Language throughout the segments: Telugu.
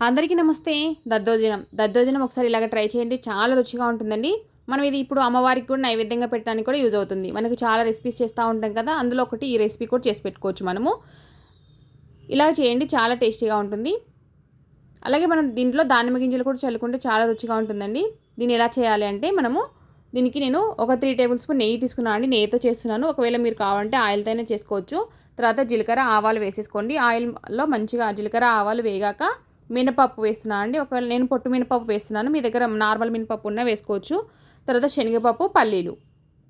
అందరికీ నమస్తే. దద్దోజనం. దద్దోజనం ఒకసారి ఇలాగ ట్రై చేయండి. చాలా రుచిగా ఉంటుందండి. మనం ఇది ఇప్పుడు అమ్మవారికి కూడా నైవేద్యంగా పెట్టడానికి కూడా యూజ్ అవుతుంది. మనకు చాలా రెసిపీస్ చేస్తూ ఉంటాం కదా అందులో ఒకటి ఈ రెసిపీ కూడా చేసి పెట్టుకోవచ్చు మనము. ఇలా చేయండి. చాలా టేస్టీగా ఉంటుంది. అలాగే మనం దీంట్లో దానిమ్మ గింజలు కూడా చల్లుకుంటే చాలా రుచిగా ఉంటుందండి. దీన్ని ఎలా చేయాలి అంటే మనము దీనికి నేను ఒక త్రీ టేబుల్ స్పూన్ నెయ్యి తీసుకున్నాను అండి. నెయ్యితో చేస్తున్నాను. ఒకవేళ మీరు కావాలంటే ఆయిల్తోనే చేసుకోవచ్చు. తర్వాత జీలకర్ర ఆవాలు వేసేసుకోండి. ఆయిల్లో మంచిగా జీలకర్ర ఆవాలు వేగాక మినపప్పు వేస్తున్నాను అండి. ఒకవేళ నేను పొట్టు మినపప్పు వేస్తున్నాను మీ దగ్గర నార్మల్ మినపప్పు ఉన్నా వేసుకోవచ్చు. తర్వాత శనగపప్పు పల్లీలు.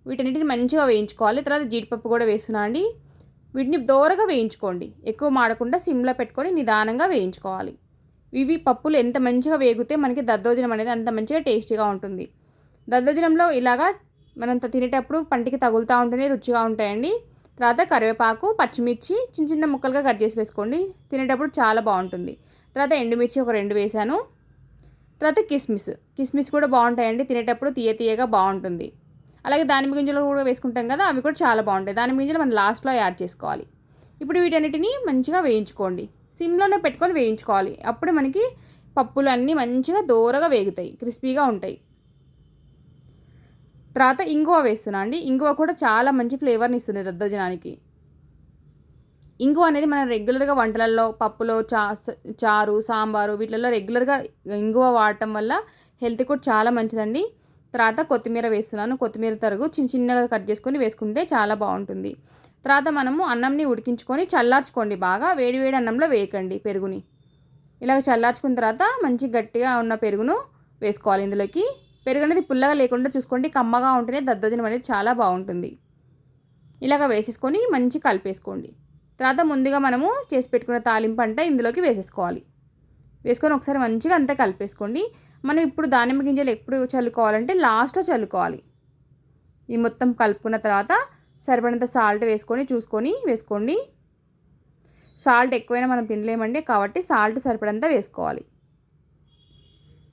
వీటన్నిటిని మంచిగా వేయించుకోవాలి. తర్వాత జీడిపప్పు కూడా వేస్తున్నాను అండి. వీటిని దోరగా వేయించుకోండి. ఎక్కువ మాడకుండా సిమ్లో పెట్టుకొని నిదానంగా వేయించుకోవాలి. ఇవి పప్పులు ఎంత మంచిగా వేగితే మనకి దద్దోజనం అనేది అంత మంచిగా టేస్టీగా ఉంటుంది. దద్దోజనంలో ఇలాగా మనం తినేటప్పుడు పంటికి తగులుతూ ఉంటేనే రుచిగా ఉంటాయండి. తర్వాత కరివేపాకు పచ్చిమిర్చి చిన్న చిన్న ముక్కలుగా కట్ చేసి వేసుకోండి. తినేటప్పుడు చాలా బాగుంటుంది. తర్వాత ఎండుమిర్చి ఒక రెండు వేసాను. తర్వాత కిస్మిస్. కిస్మిస్ కూడా బాగుంటాయండి. తినేటప్పుడు తీయ తీయగా బాగుంటుంది. అలాగే దానిమ్మ గింజలు కూడా వేసుకుంటాం కదా అవి కూడా చాలా బాగుంటాయి. దానిమ్మ గింజలు మనం లాస్ట్లో యాడ్ చేసుకోవాలి. ఇప్పుడు వీటన్నిటిని మంచిగా వేయించుకోండి. సిమ్లోనే పెట్టుకొని వేయించుకోవాలి. అప్పుడు మనకి పప్పులు అన్నీ మంచిగా దూరగా వేగుతాయి. క్రిస్పీగా ఉంటాయి. తర్వాత ఇంగువ వేస్తున్నా అండి. ఇంగువ కూడా చాలా మంచి ఫ్లేవర్ని ఇస్తుంది దద్దోజనానికి. ఇంగువ అనేది మనం రెగ్యులర్గా వంటలలో పప్పులో చా చారు సాంబారు వీటిలలో రెగ్యులర్గా ఇంగువ వాడటం వల్ల హెల్త్ కూడా చాలా మంచిదండి. తర్వాత కొత్తిమీర వేస్తున్నాను. కొత్తిమీర తరుగు చిన్న చిన్నగా కట్ చేసుకొని వేసుకుంటే చాలా బాగుంటుంది. తర్వాత మనము అన్నంని ఉడికించుకొని చల్లార్చుకోండి బాగా. వేడి వేడి అన్నంలో వేయకండి పెరుగుని. ఇలాగ చల్లార్చుకున్న తర్వాత మంచి గట్టిగా ఉన్న పెరుగును వేసుకోవాలి ఇందులోకి. పెరుగనేది పుల్లగా లేకుండా చూసుకోండి. కమ్మగా ఉంటేనే దద్దోజనం అనేది చాలా బాగుంటుంది. ఇలాగ వేసేసుకొని మంచి కలిపేసుకోండి. తర్వాత ముందుగా మనము చేసి పెట్టుకున్న తాలింపు అంట ఇందులోకి వేసేసుకోవాలి. వేసుకొని ఒకసారి మంచిగా అంతా కలిపేసుకోండి. మనం ఇప్పుడు దానిమ్మ గింజలు ఎప్పుడు చల్లుకోవాలంటే లాస్ట్లో చల్లుకోవాలి. ఈ మొత్తం కలుపుకున్న తర్వాత సరిపడినంత సాల్ట్ వేసుకొని చూసుకొని వేసుకోండి. సాల్ట్ ఎక్కువైనా మనం తినలేమండి కాబట్టి సాల్ట్ సరిపడంతా వేసుకోవాలి.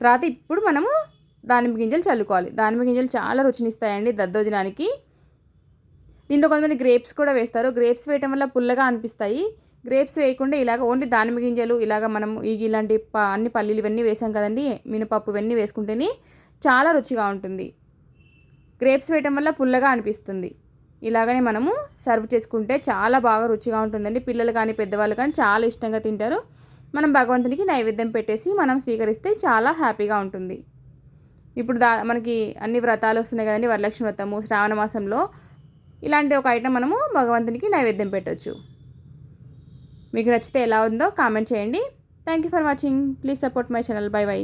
తర్వాత ఇప్పుడు మనము దానిమ్మ గింజలు చల్లుకోవాలి. దానిమ్మ గింజలు చాలా రుచినిస్తాయండి దద్దోజనానికి. దీంట్లో కొంతమంది గ్రేప్స్ కూడా వేస్తారు. గ్రేప్స్ వేయటం వల్ల పుల్లగా అనిపిస్తాయి. గ్రేప్స్ వేయకుండా ఇలాగ ఓన్లీ దానిమ్మ గింజలు ఇలాగ మనం ఇలాంటి అన్ని పల్లీలు ఇవన్నీ వేసాం కదండి మినపప్పు ఇవన్నీ వేసుకుంటేనే చాలా రుచిగా ఉంటుంది. గ్రేప్స్ వేయటం వల్ల పుల్లగా అనిపిస్తుంది. ఇలాగనే మనము సర్వ్ చేసుకుంటే చాలా బాగా రుచిగా ఉంటుందండి. పిల్లలు కానీ పెద్దవాళ్ళు కానీ చాలా ఇష్టంగా తింటారు. మనం భగవంతునికి నైవేద్యం పెట్టేసి మనం స్వీకరిస్తే చాలా హ్యాపీగా ఉంటుంది. ఇప్పుడు దా మనకి అన్ని వ్రతాలు వస్తున్నాయి కదండి వరలక్ష్మి వ్రతము శ్రావణ మాసంలో. ఇలాంటి ఒక ఐటెం మనము భగవంతునికి నైవేద్యం పెట్టవచ్చు మీకు నచ్చితే ఎలా ఉందో కామెంట్ చేయండి. Thank you for watching please support my channel bye bye